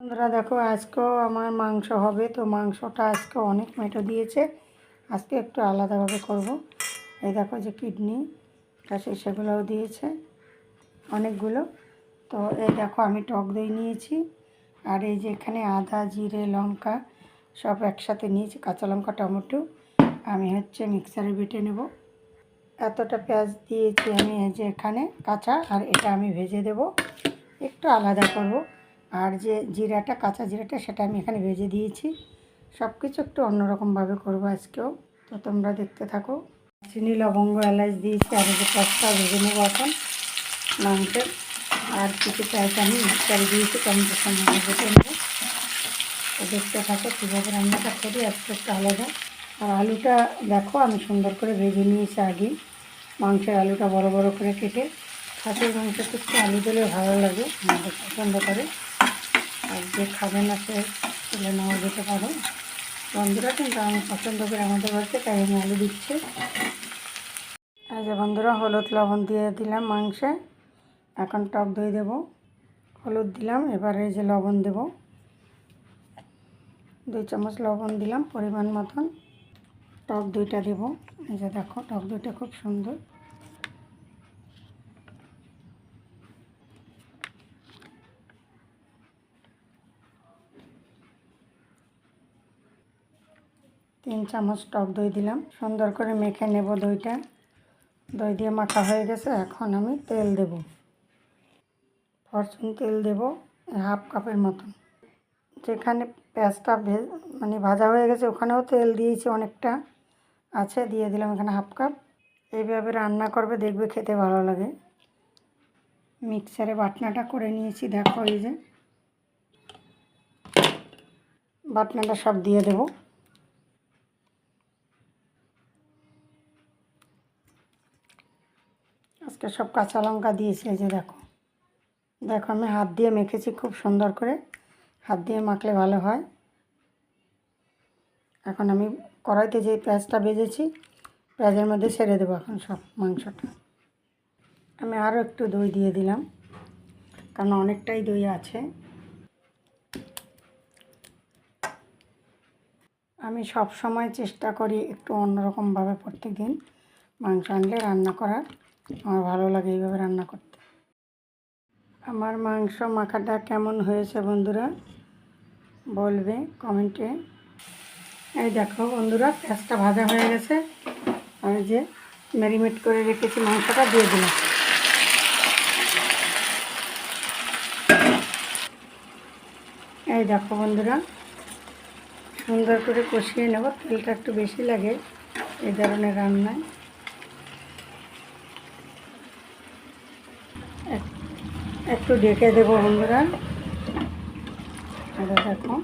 বন্ধুরা, দেখো আজকেও আমার মাংস হবে। তো মাংসটা আজকে অনেক মেটো দিয়েছে। আজকে একটু আলাদাভাবে করব। এই দেখো যে কিডনি কাছে সেগুলোও দিয়েছে অনেকগুলো। তো এই দেখো আমি টক দই নিয়েছি। আর এই যে এখানে আদা, জিরে, লঙ্কা সব একসাথে নিয়েছি, কাঁচা লঙ্কা, টমেটো। আমি হচ্ছে মিক্সারে বেটে নেব। এতটা পেঁয়াজ দিয়েছি আমি এই যে এখানে কাঁচা, আর এটা আমি ভেজে দেব। একটু আলাদা করব। আর যে জিরাটা, কাঁচা জিরাটা সেটা আমি এখানে ভেজে দিয়েছি। সব কিছু একটু অন্যরকমভাবে করব আজকেও। তো তোমরা দেখতে থাকো। চিনি, লবঙ্গ, এলাচ দিয়েছি, আর যে পেঁয়াজটা ভেজে নেব এখন মাংসের আর কিছু পেঁয়াজ আমি, মিক্সারে দিয়েছি সঙ্গে তো দেখতে থাকো কীভাবে রান্নাটা করি, আজকে একটু আলাদা। আর আলুটা দেখো, আমি সুন্দর করে ভেজে নিয়েছি আগে মাংসের আলুটা বড় বড় করে কেটে খাসির মাংসতে একটু আলু দিলে ভালো লাগে, আমাদের পছন্দ করে। আর যে খাবে না সে তুলে নেওয়া যেতে পারে। বন্ধুরা, কিন্তু আমি পছন্দ করি আমাদের বাড়িতে, তাই আমি আলু দিচ্ছি। এই যে বন্ধুরা, হলুদ লবণ দিয়ে দিলাম মাংসে। এখন টক দই দেবো। হলুদ দিলাম, এবারে এই যে লবণ দেবো। দুই চামচ লবণ দিলাম পরিমাণ মতন। টক দইটা দেবো। এই যে দেখো, টক দইটা খুব সুন্দর। তিন চামচ টক দই দিলাম। সুন্দর করে মেখে নেব দইটা। দই দিয়ে মাখা হয়ে গেছে, এখন আমি তেল দেব। ফরচুন তেল দেব, হাফ কাপের মতন। যেখানে পেঁয়াজটা মানে ভাজা হয়ে গেছে, ওখানেও তেল দিয়েছি অনেকটা। আছে, দিয়ে দিলাম এখানে হাফ কাপ। এইভাবে রান্না করবে, দেখবে খেতে ভালো লাগে। মিক্সারে বাটনাটা করে নিয়েছি, দেখো এই যে। বাটনাটা সব দিয়ে দেবো। আজকে সব কাঁচা লঙ্কা দিয়েছি, এই যে দেখো। দেখো, আমি হাত দিয়ে মেখেছি খুব সুন্দর করে। হাত দিয়ে মাখলে ভালো হয়। এখন আমি কড়াইতে যে পেঁয়াজটা বেজেছি পেঁয়াজের মধ্যে সেরে দেবো এখন সব মাংসটা। আমি আরও একটু দই দিয়ে দিলাম, কারণ অনেকটাই দই আছে। আমি সব সময় চেষ্টা করি একটু অন্যরকমভাবে প্রত্যেক দিন মাংস আনলে রান্না করার। আমার ভালো লাগে এইভাবে রান্না করতে। আমার মাংস মাখাটা কেমন হয়েছে বন্ধুরা বলবে কমেন্টে। এই দেখো বন্ধুরা, পেঁয়াজটা ভাজা হয়ে গেছে। আমি যে ম্যারিনেট করে রেখেছি মাংসটা দিয়ে দিলাম। এই দেখো বন্ধুরা, সুন্দর করে কষিয়ে নেব। তেলটা একটু বেশি লাগে এই ধরনের রান্নায়। একটু ডেকে দেবো বন্ধুরা। দেখো।